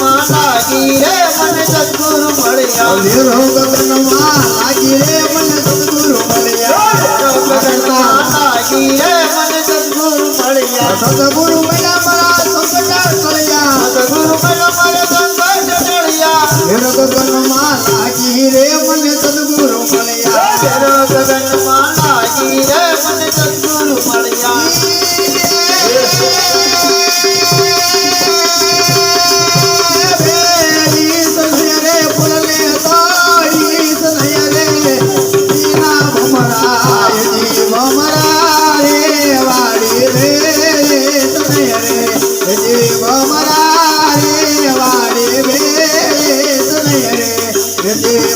माता की रे मन सतगुरु मड़िया मेरो गगन माता की रे मन सतगुरु मड़िया गगन माता की रे मन सतगुरु मड़िया सतगुरु मेरा मरा संकट टळिया सतगुरु मेरा मरा संकट टळिया मेरो गगन माता की रे मन सतगुरु मड़िया मेरो गगन माता